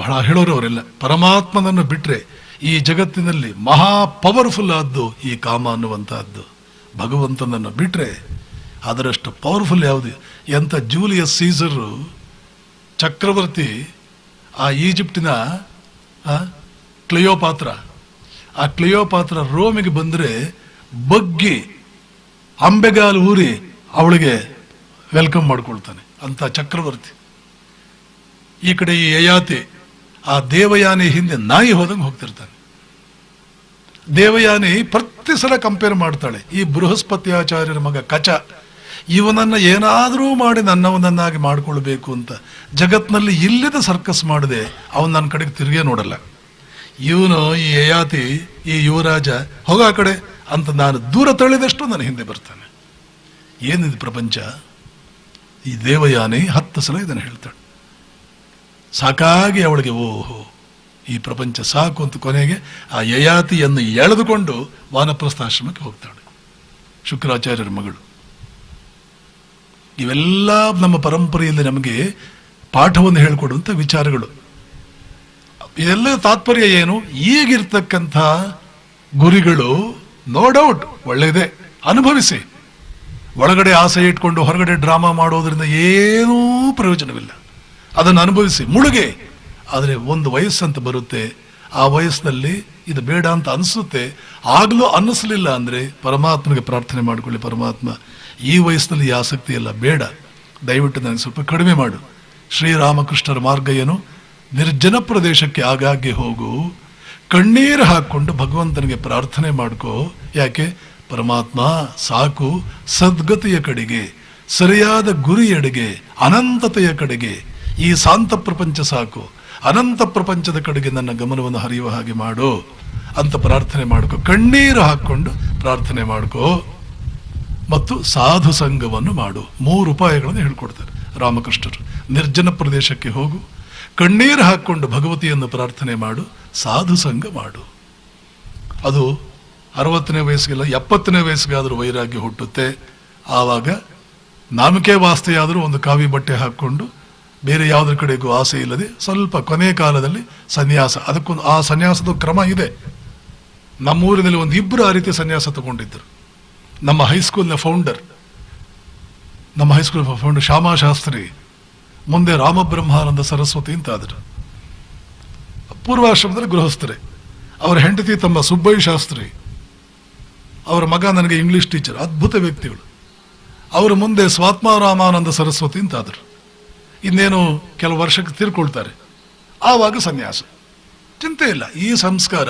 ಬಹಳ ಹೇಳೋರು ಅವರೆಲ್ಲ ಪರಮಾತ್ಮನನ್ನು ಬಿಟ್ಟರೆ ಈ ಜಗತ್ತಿನಲ್ಲಿ ಮಹಾ ಪವರ್ಫುಲ್ ಆದ್ದು ಈ ಕಾಮ ಅನ್ನುವಂಥದ್ದು. ಭಗವಂತನನ್ನು ಬಿಟ್ಟರೆ ಅದರಷ್ಟು ಪವರ್ಫುಲ್ ಯಾವುದು? ಎಂಥ ಜೂಲಿಯಸ್ ಸೀಸರು ಚಕ್ರವರ್ತಿ, ಆ ಈಜಿಪ್ಟಿನ ಕ್ಲಿಯೋಪಾತ್ರ. ಆ ಕ್ಲಿಯೋಪಾತ್ರ ರೋಮಿಗೆ ಬಂದರೆ ಬಗ್ಗಿ ಅಂಬೆಗಾಲು ಊರಿ ಅವಳಿಗೆ ವೆಲ್ಕಮ್ ಮಾಡ್ಕೊಳ್ತಾನೆ ಅಂತ ಚಕ್ರವರ್ತಿ. ಈ ಕಡೆ ಈ ಯಯಾತಿ ಆ ದೇವಯಾನಿ ಹಿಂದೆ ನಾಯಿ ಹೋದಂಗೆ ಹೋಗ್ತಿರ್ತಾನೆ. ದೇವಯಾನಿ ಪ್ರತಿ ಸಲ ಕಂಪೇರ್ ಮಾಡ್ತಾಳೆ. ಈ ಬೃಹಸ್ಪತಿ ಆಚಾರ್ಯರ ಮಗ ಕಚ, ಇವನನ್ನು ಏನಾದರೂ ಮಾಡಿ ನನ್ನವನನ್ನಾಗಿ ಮಾಡಿಕೊಳ್ಬೇಕು ಅಂತ ಜಗತ್ನಲ್ಲಿ ಇಲ್ಲದ ಸರ್ಕಸ್ ಮಾಡಿದೆ, ಅವನು ನನ್ನ ಕಡೆಗೆ ತಿರುಗೇ ನೋಡಲ್ಲ. ಇವನು ಈ ಯಯಾತಿ, ಈ ಯುವರಾಜ, ಹೋಗ ಆ ಕಡೆ ಅಂತ ನಾನು ದೂರ ತಳ್ಳಿದಷ್ಟು ನನ್ನ ಹಿಂದೆ ಬರ್ತಾನೆ. ಏನಿದೆ ಪ್ರಪಂಚ? ಈ ದೇವಯಾನಿ ಹತ್ತು ಸಲ ಇದನ್ನು ಹೇಳ್ತಾಳೆ. ಸಾಕಾಗಿ ಅವಳಿಗೆ, ಓಹೋ, ಈ ಪ್ರಪಂಚ ಸಾಕು ಅಂತ ಕೊನೆಗೆ ಆ ಯಯಾತಿಯನ್ನು ಎಳೆದುಕೊಂಡು ವಾನಪ್ರಸ್ಥಾಶ್ರಮಕ್ಕೆ ಹೋಗ್ತಾಳೆ. ಶುಕ್ರಾಚಾರ್ಯರ ಮಗಳು. ಇವೆಲ್ಲ ನಮ್ಮ ಪರಂಪರೆಯಲ್ಲಿ ನಮಗೆ ಪಾಠವನ್ನು ಹೇಳಿಕೊಡುವಂಥ ವಿಚಾರಗಳು. ಇದೆಲ್ಲ ತಾತ್ಪರ್ಯ ಏನು? ಈಗಿರ್ತಕ್ಕಂಥ ಗುರಿಗಳು ನೋ ಡೌಟ್ ಒಳ್ಳೆಯದೇ. ಅನುಭವಿಸಿ. ಒಳಗಡೆ ಆಸೆ ಇಟ್ಕೊಂಡು ಹೊರಗಡೆ ಡ್ರಾಮಾ ಮಾಡೋದ್ರಿಂದ ಏನೂ ಪ್ರಯೋಜನವಿಲ್ಲ. ಅದನ್ನು ಅನುಭವಿಸಿ, ಮುಳುಗೆ. ಆದರೆ ಒಂದು ವಯಸ್ಸಂತ ಬರುತ್ತೆ. ಆ ವಯಸ್ಸಿನಲ್ಲಿ ಇದು ಬೇಡ ಅಂತ ಅನಿಸುತ್ತೆ. ಆಗಲೂ ಅನ್ನಿಸ್ಲಿಲ್ಲ ಅಂದರೆ ಪರಮಾತ್ಮನಿಗೆ ಪ್ರಾರ್ಥನೆ ಮಾಡಿಕೊಳ್ಳಿ, ಪರಮಾತ್ಮ, ಈ ವಯಸ್ಸಿನಲ್ಲಿ ಈ ಆಸಕ್ತಿ ಎಲ್ಲ ಬೇಡ. ದಯವಿಟ್ಟು ನನಗೆ ಸ್ವಲ್ಪ ಕಡಿಮೆ ಮಾಡು. ಶ್ರೀರಾಮಕೃಷ್ಣರ ಮಾರ್ಗ ಏನು? ನಿರ್ಜನ ಪ್ರದೇಶಕ್ಕೆ ಆಗಾಗ್ಗೆ ಹೋಗು. ಕಣ್ಣೀರು ಹಾಕ್ಕೊಂಡು ಭಗವಂತನಿಗೆ ಪ್ರಾರ್ಥನೆ ಮಾಡ್ಕೋ. ಯಾಕೆ? ಪರಮಾತ್ಮ, ಸಾಕು, ಸದ್ಗತಿಯ ಕಡೆಗೆ, ಸರಿಯಾದ ಗುರಿಯೆಡೆಗೆ, ಅನಂತತೆಯ ಕಡೆಗೆ ಈ ಶಾಂತ ಪ್ರಪಂಚ ಸಾಕು. ಅನಂತ ಪ್ರಪಂಚದ ಕಡೆಗೆ ನನ್ನ ಗಮನವನ್ನು ಹರಿಯುವ ಹಾಗೆ ಮಾಡು. ಅಂತ ಪ್ರಾರ್ಥನೆ ಮಾಡ್ಕೊ. ಕಣ್ಣೀರು ಹಾಕ್ಕೊಂಡು ಪ್ರಾರ್ಥನೆ ಮಾಡ್ಕೋ. ಮತ್ತು ಸಾಧು ಸಂಘವನ್ನು ಮಾಡು. ಮೂರು ಉಪಾಯಗಳನ್ನು ಹೇಳ್ಕೊಡ್ತಾರೆ ರಾಮಕೃಷ್ಣರು. ನಿರ್ಜನ ಪ್ರದೇಶಕ್ಕೆ ಹೋಗು. ಕಣ್ಣೀರು ಹಾಕ್ಕೊಂಡು ಭಗವತಿಯನ್ನು ಪ್ರಾರ್ಥನೆ ಮಾಡು. ಸಾಧು ಸಂಘ ಮಾಡು. ಅದು ಅರವತ್ತನೇ ವಯಸ್ಸಿಗೆಲ್ಲ ಎಪ್ಪತ್ತನೇ ವಯಸ್ಸಿಗಾದರೂ ವೈರಾಗ್ಯ ಹುಟ್ಟುತ್ತೆ. ಆವಾಗ ನಾಮಿಕೆ ವಾಸ್ತೆಯಾದರೂ ಒಂದು ಕಾವಿ ಬಟ್ಟೆ ಹಾಕ್ಕೊಂಡು ಬೇರೆ ಯಾವುದ್ರ ಕಡೆಗೂ ಆಸೆ ಇಲ್ಲದೆ ಸ್ವಲ್ಪ ಕೊನೆ ಕಾಲದಲ್ಲಿ ಸನ್ಯಾಸ. ಅದಕ್ಕೊಂದು ಆ ಸನ್ಯಾಸದ ಕ್ರಮ ಇದೆ. ನಮ್ಮೂರಿನಲ್ಲಿ ಒಂದು ಇಬ್ಬರು ಆ ರೀತಿ ಸನ್ಯಾಸ ತಗೊಂಡಿದ್ದರು. ನಮ್ಮ ಹೈಸ್ಕೂಲ್ನ ಫೌಂಡರ್, ನಮ್ಮ high school founder Shyama Shastri, ಮುಂದೆ ರಾಮಬ್ರಹ್ಮಾನಂದ ಸರಸ್ವತಿ ಅಂತ ಆದರು ಪೂರ್ವಾಶ್ರಮದಲ್ಲಿ ಗೃಹಸ್ಥರೇ. ಅವರ ಹೆಂಡತಿ ತಮ್ಮ ಸುಬ್ಬಯ್ಯ ಶಾಸ್ತ್ರಿ, ಅವರ ಮಗ ನನಗೆ ಇಂಗ್ಲಿಷ್ ಟೀಚರ್ ಅದ್ಭುತ ವ್ಯಕ್ತಿಗಳು. ಅವರ ಮುಂದೆ ಸ್ವಾತ್ಮಾರಾಮಾನಂದ ಸರಸ್ವತಿ ಅಂತ ಆದರು ಇನ್ನೇನು ಕೆಲವು ವರ್ಷಕ್ಕೆ ತೀರ್ಕೊಳ್ತಾರೆ. ಆವಾಗ ಸನ್ಯಾಸ. ಚಿಂತೆ ಇಲ್ಲ. ಈ ಸಂಸ್ಕಾರ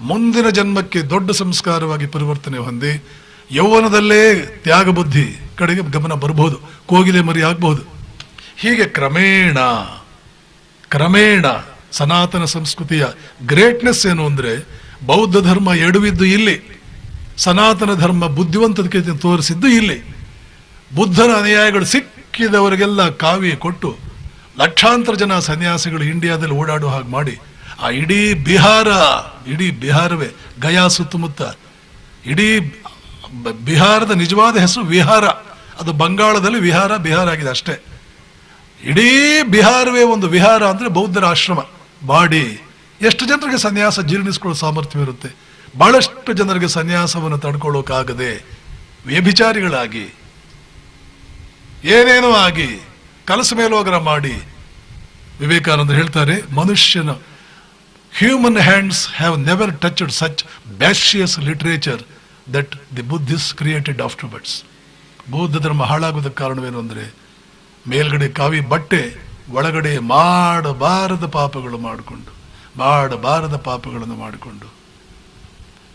ಮುಂದಿನ ಜನ್ಮಕ್ಕೆ ದೊಡ್ಡ ಸಂಸ್ಕಾರವಾಗಿ ಪರಿವರ್ತನೆ ಹೊಂದಿ ಯೌವನದಲ್ಲೇ ತ್ಯಾಗ ಬುದ್ಧಿ ಕಡೆಗೆ ಗಮನ ಬರಬಹುದು. ಕೋಗಿಲೆ ಮರಿ ಆಗಬಹುದು. ಹೀಗೆ ಕ್ರಮೇಣ ಕ್ರಮೇಣ ಸನಾತನ ಸಂಸ್ಕೃತಿಯ ಗ್ರೇಟ್ನೆಸ್ ಏನು ಅಂದರೆ ಬೌದ್ಧ ಧರ್ಮ ಎಡುವಿದ್ದು ಇಲ್ಲಿ, ಸನಾತನ ಧರ್ಮ ಬುದ್ಧಿವಂತದಕ್ಕೆ ತೋರಿಸಿದ್ದು ಇಲ್ಲಿ. ಬುದ್ಧನ ಅನುಯಾಯಿಗಳು ಸಿಕ್ಕಿದವರಿಗೆಲ್ಲ ಕಾವಿ ಕೊಟ್ಟು ಲಕ್ಷಾಂತರ ಜನ ಸನ್ಯಾಸಿಗಳು ಇಂಡಿಯಾದಲ್ಲಿ ಓಡಾಡುವ ಹಾಗೆ ಮಾಡಿ, ಆ ಇಡೀ ಬಿಹಾರ, ಇಡೀ ಬಿಹಾರವೇ ಗಯಾ ಸುತ್ತಮುತ್ತ, ಇಡೀ ಬಿಹಾರದ ನಿಜವಾದ ಹೆಸರು ವಿಹಾರ. ಅದು ಬಂಗಾಳದಲ್ಲಿ ವಿಹಾರ, ಬಿಹಾರ ಆಗಿದೆ ಅಷ್ಟೇ. ಇಡೀ ಬಿಹಾರವೇ ಒಂದು ವಿಹಾರ ಅಂದರೆ ಬೌದ್ಧರ ಆಶ್ರಮ. ಬಾಡಿ ಎಷ್ಟು ಜನರಿಗೆ ಸನ್ಯಾಸ ಜೀರ್ಣಿಸ್ಕೊಳ್ಳೋ ಸಾಮರ್ಥ್ಯವಿರುತ್ತೆ. ಬಹಳಷ್ಟು ಜನರಿಗೆ ಸನ್ಯಾಸವನ್ನು ತಡ್ಕೊಳ್ಳೋಕ್ಕಾಗದೆ ವ್ಯಭಿಚಾರಿಗಳಾಗಿ ಏನೇನೋ ಆಗಿ ಕಲಸ ಮೇಲೋಗ್ರ ಮಾಡಿ. ವಿವೇಕಾನಂದ ಹೇಳ್ತಾರೆ, ಮನುಷ್ಯನ human hands have never touched such vicious literature that the Buddhists created afterwards ಬೌದ್ಧ ಧರ್ಮ ಹಾಳಾಗೋದಕ್ಕೆ ಕಾರಣವೇನು ಅಂದರೆ, ಮೇಲ್ಗಡೆ ಕಾವಿ ಬಟ್ಟೆ, ಒಳಗಡೆ ಮಾಡಬಾರದ ಪಾಪಗಳು ಮಾಡಿಕೊಂಡು, ಮಾಡಬಾರದ ಪಾಪಗಳನ್ನು ಮಾಡಿಕೊಂಡು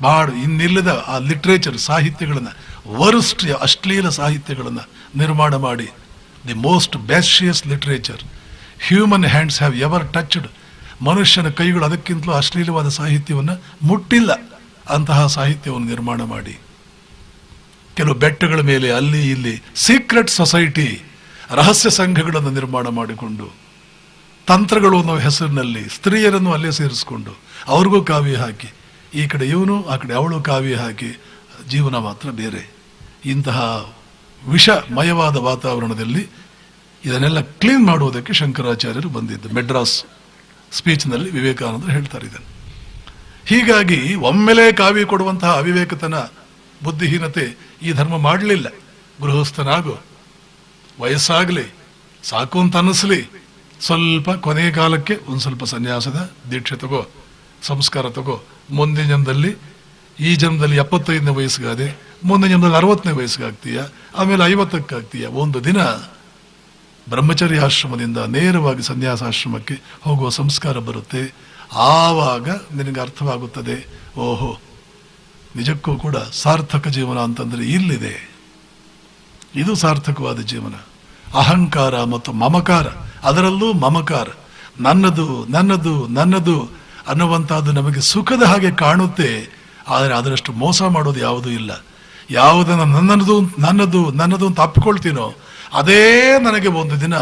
ಮಾಡು ಇನ್ನಿಲ್ಲದ ಆ ಲಿಟ್ರೇಚರ್ ಸಾಹಿತ್ಯಗಳನ್ನು ವರ್ಸ್ಟ್ ಅಶ್ಲೀಲ ಸಾಹಿತ್ಯಗಳನ್ನು ನಿರ್ಮಾಣ ಮಾಡಿ the most vicious literature human hands have ever touched ಮನುಷ್ಯನ ಕೈಗಳು ಅದಕ್ಕಿಂತಲೂ ಅಶ್ಲೀಲವಾದ ಸಾಹಿತ್ಯವನ್ನು ಮುಟ್ಟಿಲ್ಲ. ಅಂತಹ ಸಾಹಿತ್ಯವನ್ನು ನಿರ್ಮಾಣ ಮಾಡಿ. ಕೆಲವು ಬೆಟ್ಟಗಳ ಮೇಲೆ ಅಲ್ಲಿ ಇಲ್ಲಿ ಸೀಕ್ರೆಟ್ ಸೊಸೈಟಿ ರಹಸ್ಯ ಸಂಘಗಳನ್ನು ನಿರ್ಮಾಣ ಮಾಡಿಕೊಂಡು, ತಂತ್ರಗಳು ಅನ್ನೋ ಹೆಸರಿನಲ್ಲಿ ಸ್ತ್ರೀಯರನ್ನು ಅಲ್ಲೇ ಸೇರಿಸಿಕೊಂಡು, ಅವ್ರಿಗೂ ಕಾವ್ಯ ಹಾಕಿ ಈ ಕಡೆ ಇವನು, ಆ ಕಡೆ ಅವಳು ಕಾವ್ಯ ಹಾಕಿ ಜೀವನ ಮಾತ್ರ ಬೇರೆ. ಇಂತಹ ವಿಷಮಯವಾದ ವಾತಾವರಣದಲ್ಲಿ ಇದನ್ನೆಲ್ಲ ಕ್ಲೀನ್ ಮಾಡುವುದಕ್ಕೆ ಶಂಕರಾಚಾರ್ಯರು ಬಂದಿದ್ದು ಮೆಡ್ರಾಸ್ ಸ್ಪೀಚ್ನಲ್ಲಿ ವಿವೇಕಾನಂದರು ಹೇಳ್ತಾರೆ ಇದನ್ನು. ಹೀಗಾಗಿ ಒಮ್ಮೆಲೆ ಕಾವಿ ಕೊಡುವಂತಹ ಅವಿವೇಕತನ, ಬುದ್ಧಿಹೀನತೆ ಈ ಧರ್ಮ ಮಾಡಲಿಲ್ಲ. ಗೃಹಸ್ಥನಾಗು, ವಯಸ್ಸಾಗಲಿ, ಸಾಕು ಅಂತ ಅನ್ನಿಸ್ಲಿ. ಸ್ವಲ್ಪ ಕೊನೆಯ ಕಾಲಕ್ಕೆ ಒಂದು ಸ್ವಲ್ಪ ಸನ್ಯಾಸದ ದೀಕ್ಷೆ ತಗೋ. ಸಂಸ್ಕಾರ ತಗೋ. ಮುಂದಿನ ಜನ್ಮದಲ್ಲಿ ಈ ಜನ್ಮದಲ್ಲಿ ಎಪ್ಪತ್ತೈದನೇ ವಯಸ್ಸಿಗಾದೆ ಮುಂದಿನ ಜನ್ಮದಲ್ಲಿ ಅರವತ್ತನೇ ವಯಸ್ಸಿಗಾಗ್ತೀಯ ಆಮೇಲೆ ಐವತ್ತಕ್ಕಾಗ್ತೀಯ. ಒಂದು ದಿನ ಬ್ರಹ್ಮಚರ್ಯ ಆಶ್ರಮದಿಂದ ನೇರವಾಗಿ ಸನ್ಯಾಸಾಶ್ರಮಕ್ಕೆ ಹೋಗುವ ಸಂಸ್ಕಾರ ಬರುತ್ತೆ. ಆವಾಗ ನಿನಗೆ ಅರ್ಥವಾಗುತ್ತದೆ, ಓಹೋ, ನಿಜಕ್ಕೂ ಕೂಡ ಸಾರ್ಥಕ ಜೀವನ ಅಂತಂದ್ರೆ ಇಲ್ಲಿದೆ. ಇದು ಸಾರ್ಥಕವಾದ ಜೀವನ. ಅಹಂಕಾರ ಮತ್ತು ಮಮಕಾರ, ಅದರಲ್ಲೂ ಮಮಕಾರ. ನನ್ನದು ನನ್ನದು ನನ್ನದು ಅನ್ನುವಂತಹದ್ದು ನಮಗೆ ಸುಖದ ಹಾಗೆ ಕಾಣುತ್ತೆ, ಆದರೆ ಅದರಷ್ಟು ಮೋಸ ಮಾಡೋದು ಯಾವುದೂ ಇಲ್ಲ. ಯಾವುದನ್ನು ನನ್ನದು ನನ್ನದು ನನ್ನದು ಅಂತ ಅಪ್ಪಿಕೊಳ್ತೀನೋ, ಅದೇ ನನಗೆ ಒಂದು ದಿನ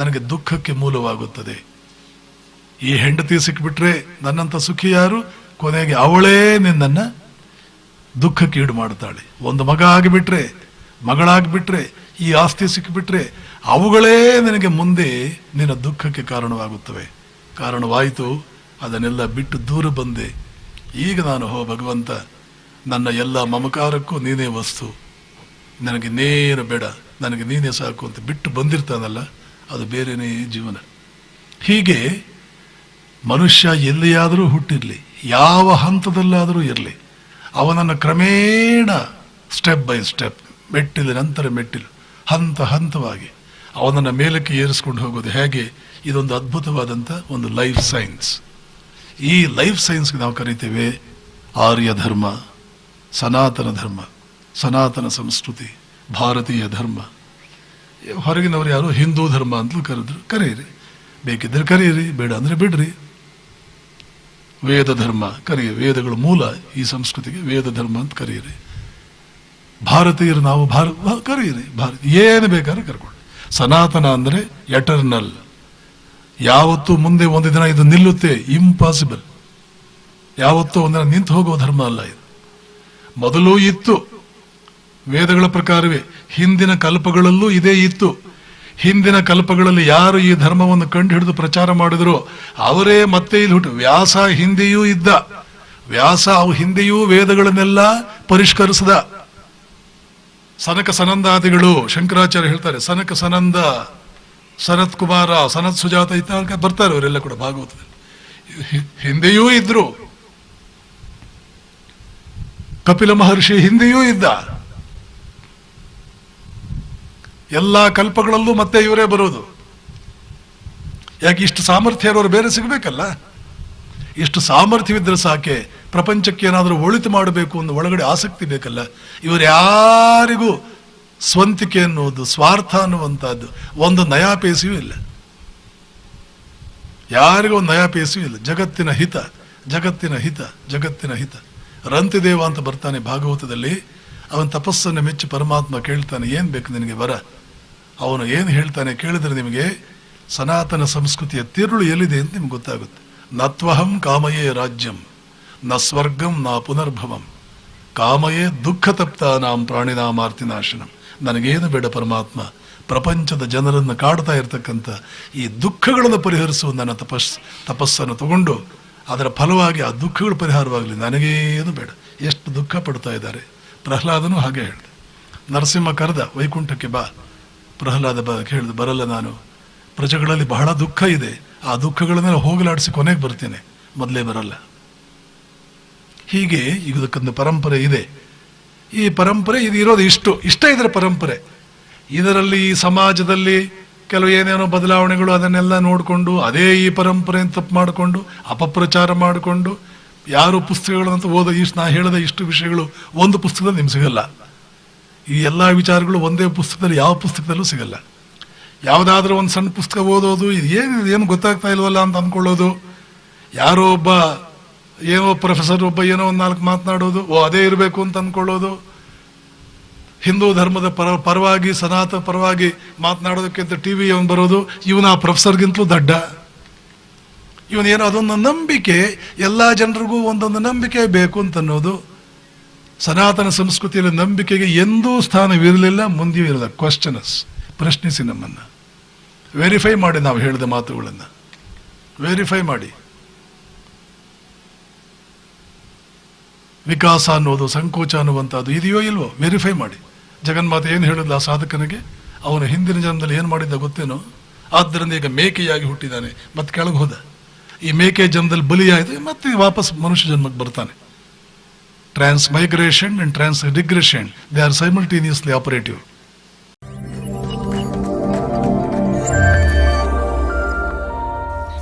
ನನಗೆ ದುಃಖಕ್ಕೆ ಮೂಲವಾಗುತ್ತದೆ. ಈ ಹೆಂಡತಿ ಸಿಕ್ಬಿಟ್ರೆ ನನ್ನಂಥ ಸುಖಿ ಯಾರು? ಕೊನೆಗೆ ಅವಳೇ ದುಃಖಕ್ಕೆ ದುಃಖಕ್ಕೀಡು ಮಾಡ್ತಾಳೆ ಒಂದು ಮಗ ಆಗಿಬಿಟ್ರೆ, ಮಗಳಾಗಿಬಿಟ್ರೆ, ಈ ಆಸ್ತಿ ಸಿಕ್ಕಿಬಿಟ್ರೆ ಅವುಗಳೇ ನಿನಗೆ ಮುಂದೆ ನಿನ್ನ ದುಃಖಕ್ಕೆ ಕಾರಣವಾಗುತ್ತವೆ. ಕಾರಣವಾಯಿತು ಅದನ್ನೆಲ್ಲ ಬಿಟ್ಟು ದೂರ ಬಂದೆ. ಈಗ ನಾನು ಹೋ ಭಗವಂತ, ನನ್ನ ಎಲ್ಲ ಮಮಕಾರಕ್ಕೂ ನೀನೇ ವಸ್ತು. ನನಗೆ ನೇರ ಬೇಡ, ನನಗೆ ನೀನೇ ಸಾಕು ಅಂತ ಬಿಟ್ಟು ಬಂದಿರ್ತಾನಲ್ಲ, ಅದು ಬೇರೆನೇ ಜೀವನ. ಹೀಗೆ ಮನುಷ್ಯ ಎಲ್ಲಿಯಾದರೂ ಹುಟ್ಟಿರಲಿ, ಯಾವ ಹಂತದಲ್ಲಾದರೂ ಇರಲಿ, ಅವನನ್ನು ಕ್ರಮೇಣ ಸ್ಟೆಪ್ ಬೈ ಸ್ಟೆಪ್ ಮೆಟ್ಟಿಲು ನಂತರ ಮೆಟ್ಟಿಲು, ಹಂತ ಹಂತವಾಗಿ ಅವನನ್ನು ಮೇಲಕ್ಕೆ ಏರಿಸ್ಕೊಂಡು ಹೋಗೋದು ಹೇಗೆ, ಇದೊಂದು ಅದ್ಭುತವಾದಂಥ ಒಂದು ಲೈಫ್ ಸೈನ್ಸ್ ಈ ಲೈಫ್ ಸೈನ್ಸ್ಗೆ ನಾವು ಕರಿತೇವೆ ಆರ್ಯ ಧರ್ಮ, ಸನಾತನ ಧರ್ಮ, ಸನಾತನ ಸಂಸ್ಕೃತಿ, ಭಾರತೀಯ ಧರ್ಮ. ಹೊರಗಿನವರು ಯಾರು ಹಿಂದೂ ಧರ್ಮ ಅಂತಲೂ ಕರೆದ್ರು, ಕರೀರಿ. ಬೇಕಿದ್ರೆ ಕರೀರಿ, ಬೇಡ ಅಂದ್ರೆ ಬಿಡ್ರಿ. ವೇದ ಧರ್ಮ ಕರೆಯಿರಿ ವೇದಗಳ ಮೂಲ ಈ ಸಂಸ್ಕೃತಿಗೆ ವೇದ ಧರ್ಮ ಅಂತ ಕರೀರಿ. ಭಾರತೀಯರು ನಾವು ಭಾರ ಕರೀರಿ ಭಾರತ ಏನು ಬೇಕಾದ್ರೆ ಕರ್ಕೊಳ್ಳಿ ಸನಾತನ ಅಂದ್ರೆ ಎಟರ್ನಲ್ ಯಾವತ್ತೂ ಮುಂದೆ ಒಂದು ದಿನ ಇದು ನಿಲ್ಲುತ್ತೆ? ಇಂಪಾಸಿಬಲ್ ಯಾವತ್ತೂ ಒಂದಿನ ನಿಂತು ಹೋಗುವ ಧರ್ಮ ಅಲ್ಲ ಇದು. ಮೊದಲು ಇತ್ತು. ವೇದಗಳ ಪ್ರಕಾರವೇ ಹಿಂದಿನ ಕಲ್ಪಗಳಲ್ಲೂ ಇದೇ ಇತ್ತು. ಹಿಂದಿನ ಕಲ್ಪಗಳಲ್ಲಿ ಯಾರು ಈ ಧರ್ಮವನ್ನು ಕಂಡು ಹಿಡಿದು ಪ್ರಚಾರ ಮಾಡಿದ್ರು ಅವರೇ ಮತ್ತೆ ಇಲ್ಲಿ ಹುಟ್ಟು. ವ್ಯಾಸ ಹಿಂದೆಯೂ ಇದ್ದ. ವ್ಯಾಸ ಅವು ಹಿಂದೆಯೂ ವೇದಗಳನ್ನೆಲ್ಲ ಪರಿಷ್ಕರಿಸಿದ. ಸನಕ ಸನಂದಾದಿಗಳು ಶಂಕರಾಚಾರ್ಯ ಹೇಳ್ತಾರೆ, ಸನಕ ಸನಂದ ಸನತ್ ಕುಮಾರ, ಸನತ್ ಸುಜಾತ ಇತ್ತ ಬರ್ತಾರೆ ಅವರೆಲ್ಲ ಕೂಡ ಭಾಗವತದಲ್ಲಿ. ಹಿಂದೆಯೂ ಇದ್ರು. ಕಪಿಲ ಮಹರ್ಷಿ ಹಿಂದೆಯೂ ಇದ್ದ. ಎಲ್ಲ ಕಲ್ಪಗಳಲ್ಲೂ ಮತ್ತೆ ಇವರೇ ಬರೋದು. ಯಾಕೆ ಇಷ್ಟು ಸಾಮರ್ಥ್ಯ ಇರೋರು ಬೇರೆ ಸಿಗಬೇಕಲ್ಲ? ಇಷ್ಟು ಸಾಮರ್ಥ್ಯವಿದ್ರೆ ಸಾಕೆ ಪ್ರಪಂಚಕ್ಕೆ ಏನಾದರೂ ಒಳಿತು ಮಾಡಬೇಕು ಅನ್ನೋ ಒಳಗಡೆ ಆಸಕ್ತಿ ಬೇಕಲ್ಲ? ಇವರು ಯಾರಿಗೂ ಸ್ವಂತಿಕೆ ಅನ್ನುವುದು, ಸ್ವಾರ್ಥ ಅನ್ನುವಂಥದ್ದು. ಒಂದು ನಯಾಪೇಸಿಯೂ ಪೈಸೆಯೂ ಇಲ್ಲ. ಯಾರಿಗೂ ಒಂದು ನಯಾ ಪೈಸೆಯೂ ಇಲ್ಲ. ಜಗತ್ತಿನ ಹಿತ ಜಗತ್ತಿನ ಹಿತ ಜಗತ್ತಿನ ಹಿತ. ರಂತಿದೇವ ಅಂತ ಬರ್ತಾನೆ ಭಾಗವತದಲ್ಲಿ. ಅವನ ತಪಸ್ಸನ್ನು ಮೆಚ್ಚಿ ಪರಮಾತ್ಮ ಕೇಳ್ತಾನೆ, ಏನು ಬೇಕು ನಿನಗೆ ಬರ ಅವನು ಏನು ಹೇಳ್ತಾನೆ ಕೇಳಿದ್ರೆ ನಿಮಗೆ, ಸನಾತನ ಸಂಸ್ಕೃತಿಯ ತಿರುಳು ಎಲ್ಲಿದೆ ಅಂತ ನಿಮ್ಗೆ ಗೊತ್ತಾಗುತ್ತೆ. ನತ್ವಹಂ ಕಾಮಯೇ ರಾಜ್ಯಂ, ನ ಸ್ವರ್ಗಂ ನ ಪುನರ್ಭವಂ. ಕಾಮಯೇ ದುಃಖ ತಪ್ತಾನಾಂ ಪ್ರಾಣಿನಾಮಾರ್ತಿನಾಶನಂ ನನಗೇನು ಬೇಡ ಪರಮಾತ್ಮ, ಪ್ರಪಂಚದ ಜನರನ್ನು ಕಾಡ್ತಾ ಇರತಕ್ಕಂಥ ಈ ದುಃಖಗಳನ್ನು ಪರಿಹರಿಸುವ ನನ್ನ ತಪಸ್, ತಪಸ್ಸನ್ನು ತಗೊಂಡು ಅದರ ಫಲವಾಗಿ ಆ ದುಃಖಗಳು ಪರಿಹಾರವಾಗಲಿ. ನನಗೇನು ಬೇಡ. ಎಷ್ಟು ದುಃಖ ಪಡ್ತಾ ಇದ್ದಾರೆ. ಪ್ರಹ್ಲಾದನು ಹಾಗೆ ಹೇಳಿದೆ. ನರಸಿಂಹ ಕರೆದ, ವೈಕುಂಠಕ್ಕೆ ಬಾ. ಪ್ರಹ್ಲಾದ ಬ ಹೇಳಿದ ಬರಲ್ಲ ನಾನು. ಪ್ರಜೆಗಳಲ್ಲಿ ಬಹಳ ದುಃಖ ಇದೆ. ಆ ದುಃಖಗಳನ್ನೆಲ್ಲ ಹೋಗಲಾಡಿಸಿ ಕೊನೆಗೆ ಬರ್ತೇನೆ. ಮೊದಲೇ ಬರಲ್ಲ. ಹೀಗೆ ಇದಕ್ಕೊಂದು ಪರಂಪರೆ ಇದೆ. ಈ ಪರಂಪರೆ ಇದು ಇರೋದು ಇಷ್ಟು. ಇಷ್ಟ ಇದರ ಪರಂಪರೆ. ಇದರಲ್ಲಿ ಈ ಸಮಾಜದಲ್ಲಿ ಕೆಲವು ಏನೇನೋ ಬದಲಾವಣೆಗಳು ಅದನ್ನೆಲ್ಲ ನೋಡಿಕೊಂಡು, ಅದೇ ಈ ಪರಂಪರೆಯನ್ನು ತಪ್ಪು ಮಾಡಿಕೊಂಡು, ಅಪಪ್ರಚಾರ ಮಾಡಿಕೊಂಡು, ಯಾರು ಪುಸ್ತಕಗಳಂತ ಓದೋ ಇಷ್ಟು ನಾ ಹೇಳಿದ ಇಷ್ಟು ವಿಷಯಗಳು, ಒಂದು ಪುಸ್ತಕದಲ್ಲಿ ನಿಮ್ಗೆ ಸಿಗಲ್ಲ. ಈ ಎಲ್ಲ ವಿಚಾರಗಳು ಒಂದೇ ಪುಸ್ತಕದಲ್ಲಿ, ಯಾವ ಪುಸ್ತಕದಲ್ಲೂ ಸಿಗಲ್ಲ. ಯಾವುದಾದ್ರೂ ಒಂದು ಸಣ್ಣ ಪುಸ್ತಕ ಓದೋದು, ಇದು ಏನು ಏನು ಗೊತ್ತಾಗ್ತಾ ಇಲ್ವಲ್ಲ ಅಂತ ಅಂದ್ಕೊಳ್ಳೋದು. ಯಾರೋ ಒಬ್ಬ ಏನೋ ಪ್ರೊಫೆಸರ್, ಒಬ್ಬ ಏನೋ ಒಂದು ನಾಲ್ಕು ಮಾತನಾಡೋದು, ಓ, ಅದೇ ಇರಬೇಕು ಅಂತ ಅಂದ್ಕೊಳ್ಳೋದು ಹಿಂದೂ ಧರ್ಮದ ಪರ, ಪರವಾಗಿ, ಸನಾತನ ಪರವಾಗಿ ಮಾತನಾಡೋದಕ್ಕಿಂತ ಟಿ ವಿ ಅವನು ಬರೋದು, ಇವನು ಆ ಪ್ರೊಫೆಸರ್ಗಿಂತಲೂ ದಡ್ಡ. ಇವನೇನೋ ಅದೊಂದು ನಂಬಿಕೆ, ಎಲ್ಲ ಜನರಿಗೂ ಒಂದೊಂದು ನಂಬಿಕೆ ಬೇಕು ಅಂತ ಅನ್ನೋದು. ಸನಾತನ ಸಂಸ್ಕೃತಿಯಲ್ಲಿ ನಂಬಿಕೆಗೆ ಎಂದೂ ಸ್ಥಾನವಿರಲಿಲ್ಲ, ಮುಂದೆಯೂ ಇರಲಿಲ್ಲ ಕ್ವಶನಸ್ ಪ್ರಶ್ನಿಸಿ ನಮ್ಮನ್ನು. ವೆರಿಫೈ ಮಾಡಿ ನಾವು ಹೇಳಿದ ಮಾತುಗಳನ್ನು. ವೆರಿಫೈ ಮಾಡಿ. ವಿಕಾಸ ಅನ್ನೋದು ಸಂಕೋಚ ಅನ್ನುವಂಥದ್ದು ಇದೆಯೋ ಇಲ್ವೋ ವೆರಿಫೈ ಮಾಡಿ. ಜಗನ್ಮಾತ ಏನು ಹೇಳಿದ್ಲ ಆ ಸಾಧಕನಿಗೆ? ಅವನು ಹಿಂದಿನ ಜನ್ಮದಲ್ಲಿ ಏನು ಮಾಡಿದ್ದ ಗೊತ್ತೇನೋ? ಆದ್ದರಿಂದ ಈಗ ಮೇಕೆಯಾಗಿ ಹುಟ್ಟಿದ್ದಾನೆ ಮತ್ತೆ ಕೆಳಗೆ ಹೋದ. ಈ ಮೇಕೆ ಜನ್ಮದಲ್ಲಿ ಬಲಿಯಾಯಿತು ಮತ್ತೆ ವಾಪಸ್ ಮನುಷ್ಯ ಜನ್ಮಕ್ಕೆ ಬರ್ತಾನೆ. Transmigration and transdegradation they are simultaneously operative